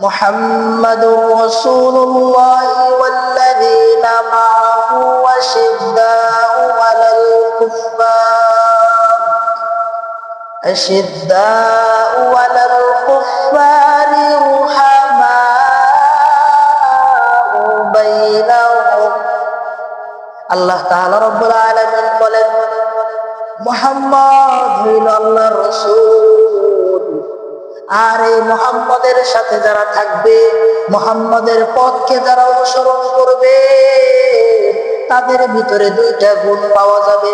محمد رسول الله والذين معه وشداء على الكفار أشداء على الكفار رحماء بينهم আল্লাহ তাআলা রব্বুল আলামিন বলেন মুহাম্মদ হইল আল্লাহর রাসূল আর এই মুহাম্মদের সাথে যারা থাকবে, মুহাম্মদের পথকে যারা অনুসরণ করবে, তাদের ভিতরে দুইটা গুণ পাওয়া যাবে।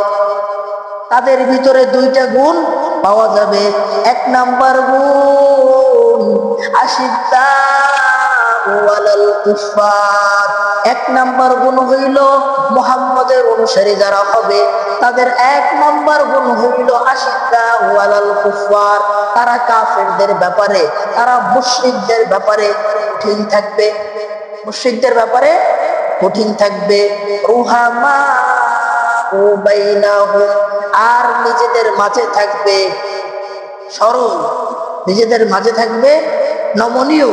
তাদের ভিতরে দুইটা গুণ পাওয়া যাবে। এক নাম্বার গুণ আশিদ্দা ওয়ালাল কুফার এক নাম্বার গুণ হইল মোহাম্মদের অনুসারী যারা হবে, তাদের এক নাম্বার গুণ হইল আশিদ্দা ওয়ালাল কুফার তারা কাফেরদের ব্যাপারে, তারা মুশরিকদের ব্যাপারে কঠিন থাকবে। মুশরিকদের ব্যাপারে কঠিন থাকবে। রুহামা আর নিজেদের মাঝে থাকবে সরল। নিজেদের মাঝে থাকবে নমনীয়,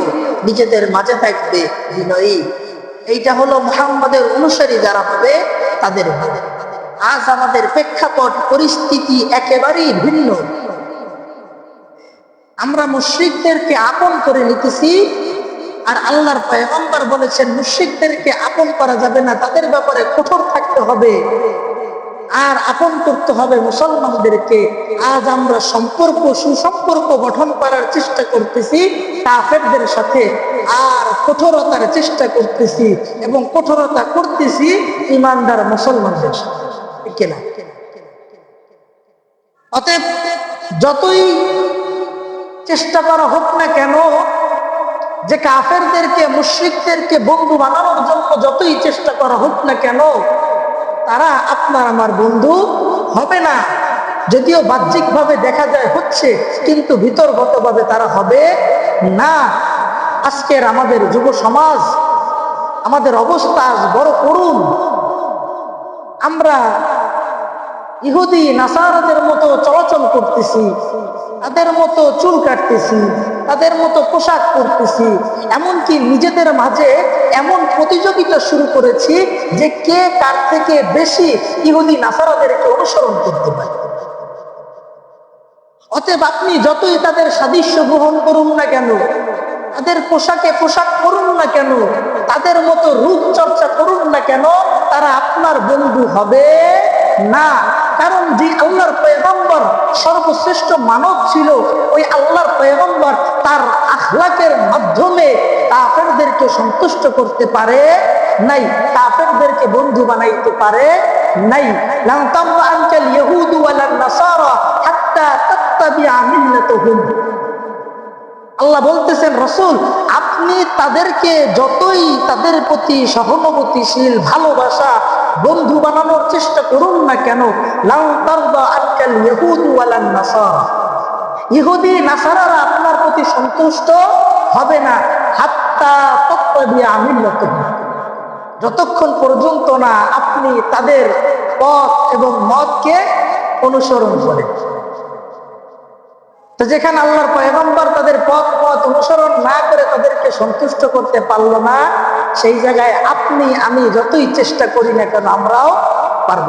নিজেদের মাঝে থাকবে বিনয়ী। এইটা হলো মোহাম্মদের অনুসারী যারা হবে, তাদের আজ আমাদের প্রেক্ষাপট পরিস্থিতি একেবারেই ভিন্ন। আমরা মুশ্রিকদেরকে আপন করে নিতেছি, আর আল্লাহর পয়গম্বর বলেছেন, মুশ্রিকদেরকে আপন করা যাবে না, তাদের ব্যাপারে কঠোর থাকতে হবে। আর আপন করতে হবে মুসলমানদেরকে। আজ আমরা সম্পর্ক, সুসম্পর্ক গঠন করার চেষ্টা করতেছি, কাফেরদের সাথে আর কঠোরতার চেষ্টা করতেছি এবং কঠোরতা করতেছি ইমানদার মুসলমানদের সাথে। কিনা অতএব যতই চেষ্টা করা হোক না কেন, যে কাফেরদেরকে, মুশ্রিকদেরকে বন্ধু বানানোর জন্য যতই চেষ্টা করা হোক না কেন তারা আপনার আমার বন্ধু হবে না। যদিও বাহ্যিকভাবে দেখা যায় হচ্ছে, কিন্তু ভিতরগতভাবে তারা হবে না। আজকের আমাদের যুব সমাজ, আমাদের অবস্থা আজ বড় করুন আমরা ইহুদি, নাসারাদের মতো চলাচল করতেছি, তাদের মতো চুল কাটতেছি তাদের মতো পোশাক পরতেছি, এমনকি নিজেদের মাঝে এমন প্রতিযোগিতা শুরু করেছি যে কে কার থেকে বেশি ইহুদি নাসারাদেরকে অনুসরণ করতে পারে। অতএব আপনি যতই তাদের সাদৃশ্য গ্রহণ করুন না কেন, তাদের পোশাকে পোশাক করুন না কেন, তাদের মতো রূপ চর্চা করুন না কেন, তারা আপনার বন্ধু হবে না। কারণ যে আল্লাহর পয়গম্বর সর্বশ্রেষ্ঠ মানব ছিল ওই আল্লাহর পয়গম্বর, তার আখলাকের মাধ্যমে কাফেরদেরকে সন্তুষ্ট করতে পারে নাই, কাফেরদেরকে বন্ধু বানাইতে পারে নাই। আল্লাহ বলতেছেন, রসুল, আপনি তাদেরকে যতই তাদের প্রতি সহানুভূতিশীল, ভালোবাসা বন্ধু বানানোর চেষ্টা করুন না কেন? ইহুদি, নাসারারা আপনার প্রতি সন্তুষ্ট হবে না। হাত্তা তত্ত্ব দিয়ে আমি যতক্ষণ পর্যন্ত না আপনি তাদের পথ এবং মতকে অনুসরণ করেন। তো যেখানে আল্লাহর পয়গম্বর তাদের পথ পথ অনুসরণ না করে তাদেরকে সন্তুষ্ট করতে পারল না, সেই জায়গায় আপনি, আমি যতই চেষ্টা করি না কেন, আমরাও পারব